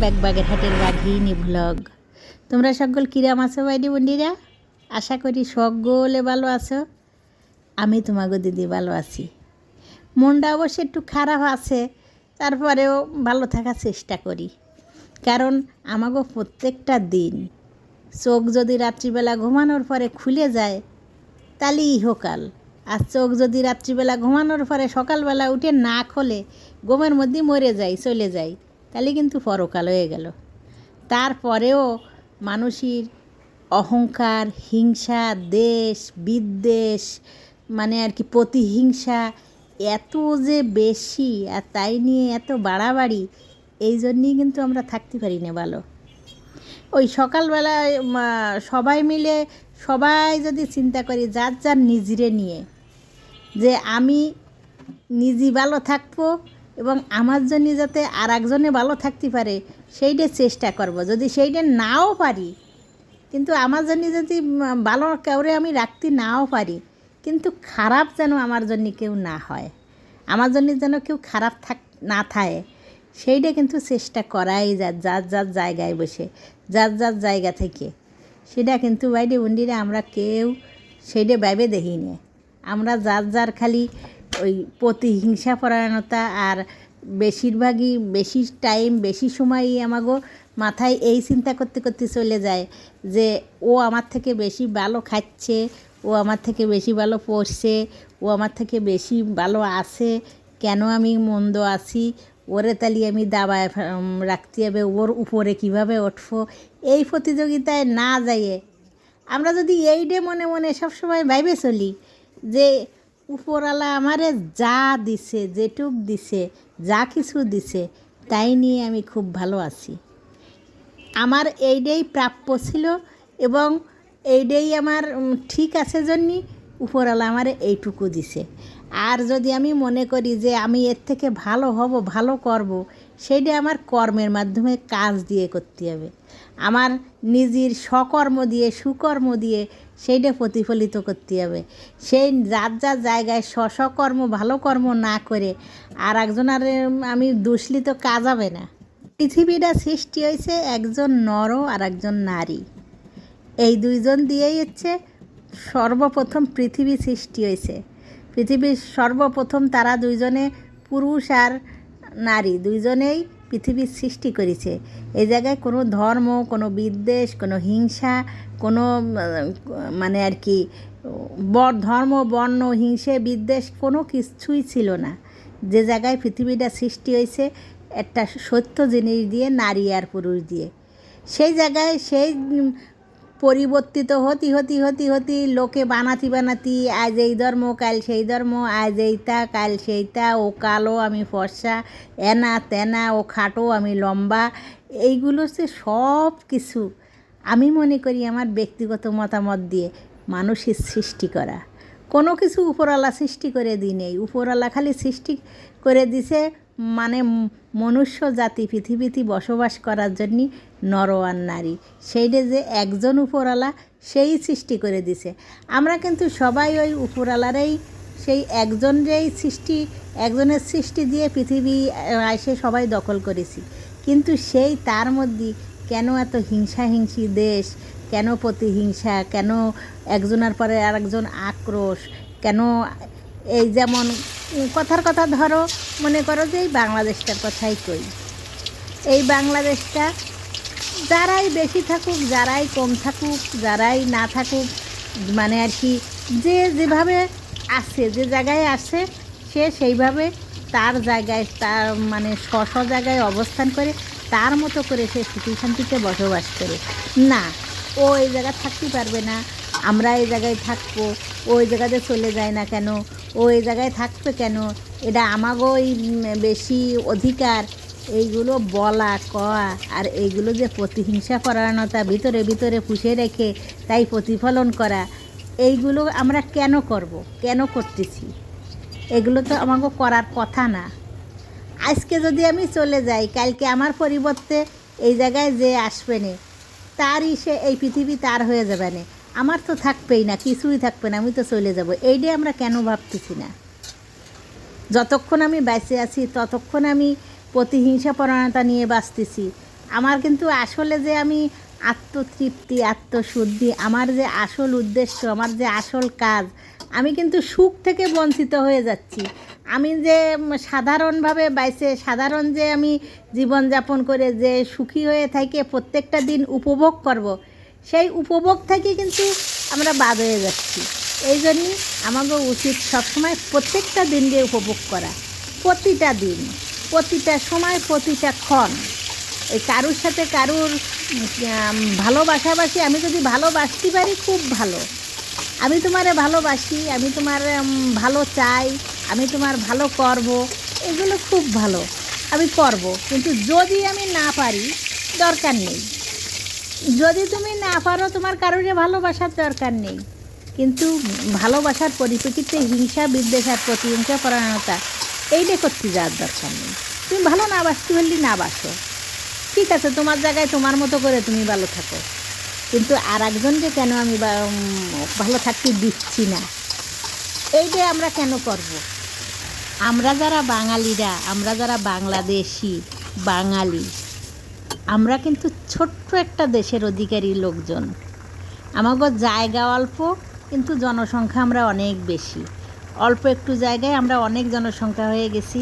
Bag বাগেরহাটের বাঘিনী vlog তোমরা সকল কিরাম আছো বাইডি বন্ডিরা আশা করি সকলে ভালো আছো। আমি তোমাকে দিদি ভালো আছি। মনটা অবশ্য একটু খারাপ আছে, তারপরেও ভালো থাকার চেষ্টা করি। কারণ আমাকে প্রত্যেকটা দিন চোখ যদি রাত্রিবেলা ঘুমানোর পরে খুলে যায় তাহলে ইহকাল। আর চোখ যদি রাত্রিবেলা ঘুমানোর পরে সকালবেলা উঠে না খোলে গোমের মধ্যে মরে যায়, চলে যায়, তাহলে কিন্তু পরকাল হয়ে গেল। তারপরেও মানুষের অহংকার, হিংসা, দেশ, বিদ্বেষ মানে আর কি প্রতিহিংসা এত যে বেশি আর তাই নিয়ে এত বাড়াবাড়ি, এই জন্যেই কিন্তু আমরা থাকতে পারি না ভালো। ওই সকালবেলায় সবাই মিলে সবাই যদি চিন্তা করি যার যার নিজেরে নিয়ে, যে আমি নিজে ভালো থাকব এবং আমার জন্য যাতে আর একজনে ভালো থাকতে পারে, সেইটা চেষ্টা করব। যদি সেইটা নাও পারি, কিন্তু আমার জন্য যদি ভালো কেউরে আমি রাখতে নাও পারি, কিন্তু খারাপ যেন আমার জন্য কেউ না হয়, আমার জন্য যেন কেউ খারাপ থাক, না থাকে সেইটা কিন্তু চেষ্টা করাই যায় যার যার জায়গায় বসে, যার যার জায়গা থেকে। সেটা কিন্তু বাইরে উন্ডিরে আমরা কেউ সেইটা ভাবে দেখি না আমরা যার যার খালি ওই প্রতিহিংসা পরায়ণতা আর বেশিরভাগই বেশি টাইম, বেশি সময়ই আমাগো মাথায় এই চিন্তা করতে করতে চলে যায় যে ও আমার থেকে বেশি ভালো খাচ্ছে, ও আমার থেকে বেশি ভালো পড়ছে, ও আমার থেকে বেশি ভালো আছে, কেন আমি মন্দ আছি ওরে তালি আমি দাবায় রাখতে হবে, ওর উপরে কীভাবে উঠবো এই প্রতিযোগিতায় না যাইয়ে আমরা যদি এই ডে মনে মনে সবসময় ভাইবে চলি যে উপরওয়ালা আমারে যা দিছে, যেটুক দিছে, যা কিছু দিছে, তাই নিয়ে আমি খুব ভালো আছি। আমার এইটাই প্রাপ্য ছিল এবং এইটাই আমার ঠিক আছে জন্যই উপরওয়ালা আমার এইটুকু দিছে। আর যদি আমি মনে করি যে আমি এর থেকে ভালো হব, ভালো করব, সেইটা আমার কর্মের মাধ্যমে কাজ দিয়ে করতে হবে। আমার নিজের সকর্ম দিয়ে, সুকর্ম দিয়ে সেইটা প্রতিফলিত করতে হবে। সেই যার যার জায়গায় স্বস্বকর্ম ভালো কর্ম না করে আর একজনের আমি দুষলি তো কাজ হবে না। পৃথিবীটা সৃষ্টি হয়েছে একজন নর আর একজন নারী। এই দুইজন দিয়েই হচ্ছে সর্বপ্রথম পৃথিবী সৃষ্টি হয়েছে। পৃথিবীর সর্বপ্রথম তারা দুইজনে পুরুষ আর নারী। দুইজনেই পৃথিবীর সৃষ্টি করেছে। এই জায়গায় কোনো ধর্ম, কোনো বিদ্বেষ, কোনো হিংসা, কোনো মানে আর কি, বর ধর্ম, বর্ণ, হিংসে, বিদ্বেষ কোনো কিছুই ছিল না। যে জায়গায় পৃথিবীটা সৃষ্টি হয়েছে, একটা সত্য জিনিস দিয়ে, নারী আর পুরুষ দিয়ে। সেই জায়গায় সেই পরিবর্তিত হতি হতি হতি হতি, লোকে বানাতি বানাতি, আজ এই ধর্ম, কাল সেই ধর্ম, আজ এইটা, কাল সেইটা, ও কালো আমি ফর্সা, এনা তেনা, ও খাটো আমি লম্বা, এইগুলো সে সব কিছু আমি মনে করি আমার ব্যক্তিগত মতামত দিয়ে মানুষের সৃষ্টি করা। কোনো কিছু উপরওয়ালা সৃষ্টি করে দিই নেই, উপরওয়ালা খালি সৃষ্টি করে দিছে মানে মনুষ্য জাতি পৃথিবীতে বসবাস করার জন্য নর আর নারী। সেইটা যে একজন উপরওয়ালা সেই সৃষ্টি করে দিছে। আমরা কিন্তু সবাই ওই উপরওয়ালারই সেই একজন একজনেরই সৃষ্টি, একজনের সৃষ্টি দিয়ে পৃথিবী এসে সবাই দখল করেছি। কিন্তু সেই তার মধ্যে কেন এত হিংসা হিংসি দেশ, কেন প্রতিহিংসা, কেন একজনের পরে আরেকজন আক্রোশ, কেন এই যেমন কথার কথা ধরো, মনে করো যে এই বাংলাদেশটার কথাই কই। এই বাংলাদেশটা যারাই বেশি থাকুক, যারাই কম থাকুক, যারাই না থাকুক মানে আর কি যে যেভাবে আছে, যে জায়গায় আছে, সে সেইভাবে তার জায়গায়, তার মানে স্ব জায়গায় অবস্থান করে, তার মতো করে সে সুখী শান্তিতে বসবাস করে। না, ও এই জায়গা থাকতে পারবে না, আমরা এই জায়গায় থাকব ওই জায়গাতে চলে যায় না কেন? ও এই জায়গায় থাকবে কেন? এটা আমাগোই বেশি অধিকার। এইগুলো বলা, কয়া, আর এইগুলো যে প্রতিহিংসা পরায়ণতা ভিতরে ভিতরে পুষে রেখে তাই প্রতিফলন করা, এইগুলো আমরা কেন করব? কেন করতেছি? এগুলো তো আমাকে করার কথা না। আজকে যদি আমি চলে যাই, কালকে আমার পরিবর্তে এই জায়গায় যে আসবে না, তারই সে, এই পৃথিবী তার হয়ে যাবে না। আমার তো থাকবেই না, কিছুই থাকবে না, আমি তো চলে যাব। এইটাই আমরা কেন ভাবতেছি না? যতক্ষণ আমি বেঁচে আছি, ততক্ষণ আমি প্রতিহিংসা পরায়ণতা নিয়ে বাঁচতেছি। আমার কিন্তু আসলে যে আমি আত্মতৃপ্তি, আত্মশুদ্ধি, আমার যে আসল উদ্দেশ্য, আমার যে আসল কাজ, আমি কিন্তু সুখ থেকে বঞ্চিত হয়ে যাচ্ছি। আমি যে সাধারণভাবে বাইসে সাধারণ যে আমি জীবনযাপন করে যে সুখী হয়ে থাকে প্রত্যেকটা দিন উপভোগ করব। সেই উপভোগ থেকে কিন্তু আমরা বাদ হয়ে যাচ্ছি। এই জন্যই আমাকে উচিত সবসময় প্রত্যেকটা দিনকে উপভোগ করা। প্রতিটা দিন, প্রতিটা সময়, প্রতিটা ক্ষণ। এই কারুর সাথে কারুর ভালোবাসাবাসি আমি যদি ভালোবাসতে পারি খুব ভালো। আমি তোমারে ভালোবাসি, আমি তোমার ভালো চাই, আমি তোমার ভালো করব, এগুলো খুব ভালো। আমি করব, কিন্তু যদি আমি না পারি, দরকার নেই। যদি তুমি না পারো, তোমার কারোরে ভালোবাসার দরকার নেই। কিন্তু ভালোবাসার পরিপ্রেক্ষিতে হিংসা বিদ্বেষ আর প্রতিহিংসা এইটা করতে যাওয়ার দরকার নেই। তুমি ভালো না বাসতে পারলি না বাসো। ঠিক আছে, তোমার জায়গায় তোমার মতো করে তুমি ভালো থাকো। কিন্তু আর একজনকে কেন আমি ভালো থাকতে দিচ্ছি না? এইটাই আমরা কেন করব। আমরা যারা বাঙালিরা, আমরা যারা বাংলাদেশি, বাঙালি আমরা কিন্তু ছোট্ট একটা দেশের অধিকারী লোকজন। আমাকে জায়গা অল্প, কিন্তু জনসংখ্যা আমরা অনেক বেশি। অল্প একটু জায়গায় আমরা অনেক জনসংখ্যা হয়ে গেছি।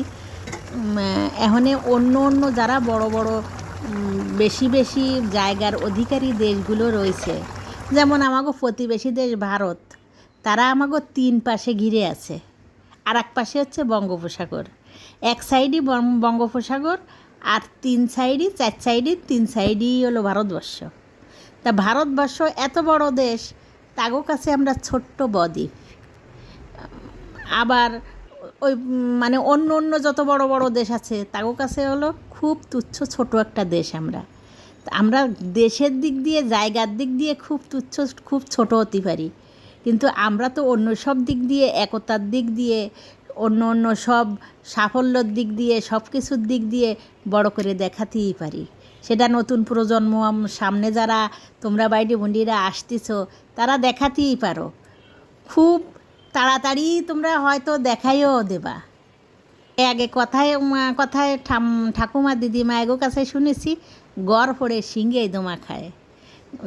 এখনে অন্য অন্য যারা বড় বড় বেশি বেশি জায়গার অধিকারী দেশগুলো রয়েছে, যেমন আমাকে প্রতিবেশী দেশ ভারত, তারা আমাকে তিন পাশে ঘিরে আছে। আর এক পাশে হচ্ছে বঙ্গোপসাগর। এক সাইডই বঙ্গোপসাগর আর তিন সাইডই, চার সাইডই, তিন সাইডই হলো ভারতবর্ষ। তা ভারতবর্ষ এত বড় দেশ, তাগো কাছে আমরা ছোট্ট বদ্বীপ। আবার ওই মানে অন্য অন্য যত বড় বড় দেশ আছে, তাগো কাছে হলো খুব তুচ্ছ ছোট একটা দেশ আমরা। আমরা দেশের দিক দিয়ে, জায়গার দিক দিয়ে খুব তুচ্ছ, খুব ছোট হতে পারি। কিন্তু আমরা তো অন্য সব দিক দিয়ে, একতার দিক দিয়ে অন্য অন্য সব সাফল্যর দিক দিয়ে, সব কিছুর দিক দিয়ে বড় করে দেখাতেই পারি। সেটা নতুন প্রজন্ম সামনে যারা তোমরা বাইরে বন্ডিরা আসতেছো, তারা দেখাতেই পারো। খুব তাড়াতাড়ি তোমরা হয়তো দেখাইও দেবা। আগে কথায় কথায় ঠাম- ঠাকুমা দিদিমা এগো কাছে শুনেছি, গড় পড়ে শিঙ্গে দোমা খায়।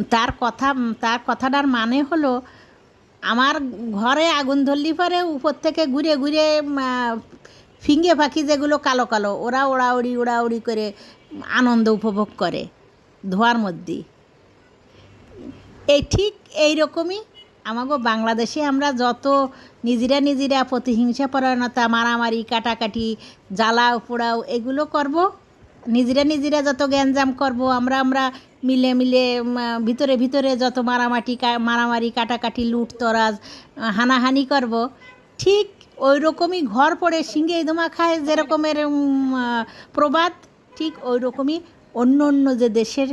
তার কথা তার কথাটার মানে হলো আমার ঘরে আগুন ধরলি পরে উপর থেকে ঘুরে ঘুরে ফিঙ্গে পাখি যেগুলো কালো কালো, ওরা ওড়াউড়ি ওড়াউড়ি করে আনন্দ উপভোগ করে ধোয়ার মধ্যে। এই ঠিক এই রকমই আমাগো বাংলাদেশে আমরা যত নিজেরা নিজেরা প্রতিহিংসা পরায়ণতা, মারামারি, কাটাকাটি, জ্বালাও পোড়াও এগুলো করব। নিজেরা নিজেরা যত জ্ঞানজাম করব, আমরা আমরা মিলে মিলে ভিতরে ভিতরে যত মারামাটি মারামারি, কাটাকাটি, লুট, তরাজ হানাহানি করব, ঠিক ওই রকমই ঘর পড়ে সিঙ্গে দমা খায় যেরকমের প্রবাদ, ঠিক ওই রকমই অন্য অন্য যে দেশের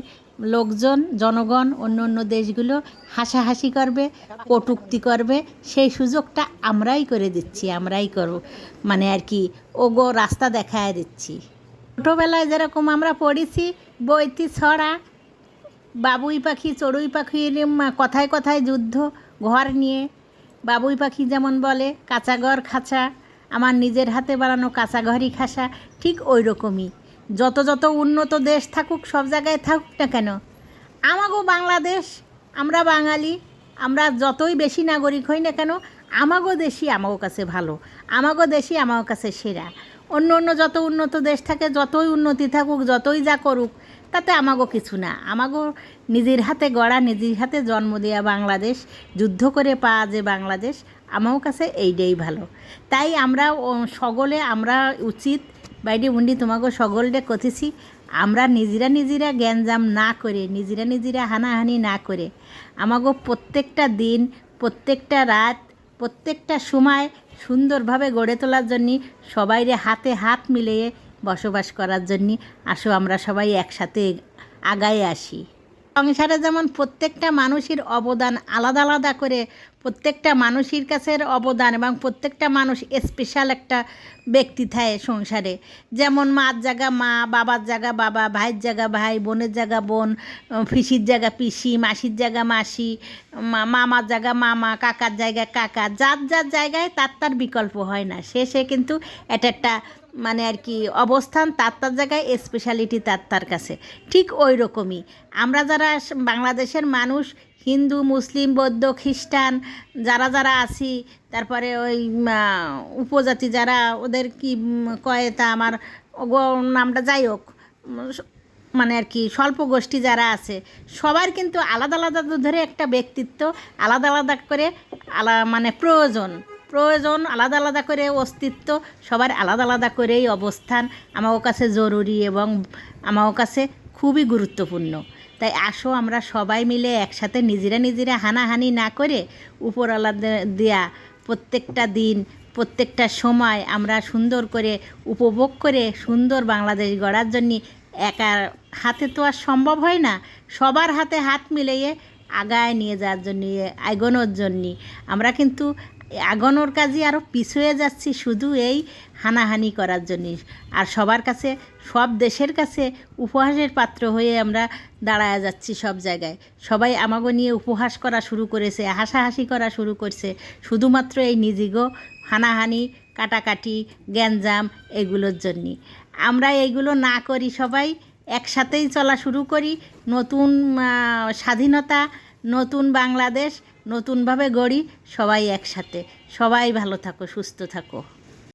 লোকজন, জনগণ, অন্য অন্য দেশগুলো হাসাহাসি করবে, কটুক্তি করবে, সেই সুযোগটা আমরাই করে দিচ্ছি, আমরাই করব। মানে আর কি, ওগো রাস্তা দেখায় দিচ্ছি। ছোটোবেলায় যেরকম আমরা পড়েছি, বইতি ছড়া, বাবুই পাখি, চড়ুই পাখির কথায় কথায় যুদ্ধ, ঘর নিয়ে। বাবুই পাখি যেমন বলে, কাঁচা ঘর খাঁচা, আমার নিজের হাতে বানানো কাঁচা ঘরই খাসা ঠিক ওই রকমই যত যত উন্নত দেশ থাকুক, সব জায়গায় থাকুক না কেন, আমাগো বাংলাদেশ, আমরা বাঙালি, আমরা যতই বেশি নাগরিক হই না কেন, আমাগো দেশই আমাগো কাছে ভালো, আমাগো দেশই আমাগো কাছে সেরা। অন্য অন্য যত উন্নত দেশ থাকে, যতই উন্নতি থাকুক, যতই যা করুক, তাতে আমাগো কিছু না। আমাগো নিজের হাতে গড়া, নিজের হাতে জন্ম দেওয়া বাংলাদেশ, যুদ্ধ করে পাওয়া যে বাংলাদেশ আমার কাছে এইটাই ভালো। তাই আমরা সকলে, আমরা উচিত, বাইডি বুন্ডি তোমাকে সকলটা কথিছি, আমরা নিজেরা নিজেরা জ্ঞানজাম না করে, নিজেরা নিজেরা হানাহানি না করে, আমাগো প্রত্যেকটা দিন, প্রত্যেকটা রাত, প্রত্যেকটা সময় সুন্দরভাবে গড়ে তোলার জন্য সবাইরে হাতে হাত মিলিয়ে বসবাস করার জন্য। আসো, আমরা সবাই একসাথে আগায় আসি। সংসারে যেমন প্রত্যেকটা মানুষের অবদান আলাদা আলাদা করে প্রত্যেকটা মানুষের কাছের অবদান এবং প্রত্যেকটা মানুষ স্পেশাল একটা ব্যক্তি থাকে সংসারে। যেমন মার জায়গা মা, বাবার জায়গা বাবা, ভাইয়ের জায়গা ভাই, বোনের জায়গা বোন পিসির জায়গা পিসি, মাসির জায়গা মাসি মামার জায়গা মামা, কাকার জায়গা কাকা, যার যার জায়গায় তার তার বিকল্প হয় না। সে সে কিন্তু এটা একটা মানে আর কি অবস্থান তার তার জায়গায় স্পেশালিটি তার তার কাছে। ঠিক ওই রকমই আমরা যারা বাংলাদেশের মানুষ, হিন্দু, মুসলিম, বৌদ্ধ, খ্রিস্টান, যারা যারা আছি, তারপরে ওই উপজাতি যারা, ওদের কি কয় তা আমার নামটা যাই হোক মানে আর কি স্বল্প গোষ্ঠী যারা আছে, সবার কিন্তু আলাদা আলাদা ধরে একটা ব্যক্তিত্ব, আলাদা আলাদা করে আলা মানে প্রয়োজন। প্রয়োজন, আলাদা আলাদা করে অস্তিত্ব, সবার আলাদা আলাদা করেই অবস্থান আমার কাছে জরুরি এবং আমার কাছে খুবই গুরুত্বপূর্ণ। তাই আসো আমরা সবাই মিলে একসাথে নিজেরা নিজেরা হানাহানি না করে উপরওয়ালা দে- দেয়া প্রত্যেকটা দিন, প্রত্যেকটা সময় আমরা সুন্দর করে উপভোগ করে সুন্দর বাংলাদেশ গড়ার জন্য একার হাতে তো আর সম্ভব হয় না, সবার হাতে হাত মিলিয়ে আগায় নিয়ে যাওয়ার জন্য আগানোর জন্য। আমরা কিন্তু আগানোর কাজে আরও পিছুয়ে যাচ্ছি শুধু এই হানাহানি করার জন্য। আর সবার কাছে, সব দেশের কাছে উপহাসের পাত্র হয়ে আমরা দাঁড়ায় যাচ্ছি সব জায়গায়। সবাই আমাগো নিয়ে উপহাস করা শুরু করেছে, হাসাহাসি করা শুরু করছে। শুধুমাত্র এই নিজিগো হানাহানি, কাটাকাটি, গ্যাঞ্জাম এগুলোর জন্যে। আমরা এইগুলো না করি, সবাই একসাথেই চলা শুরু করি। নতুন স্বাধীনতা, নতুন বাংলাদেশ নতুনভাবে গড়ি সবাই একসাথে। সবাই ভালো থাকো সুস্থ থাকো।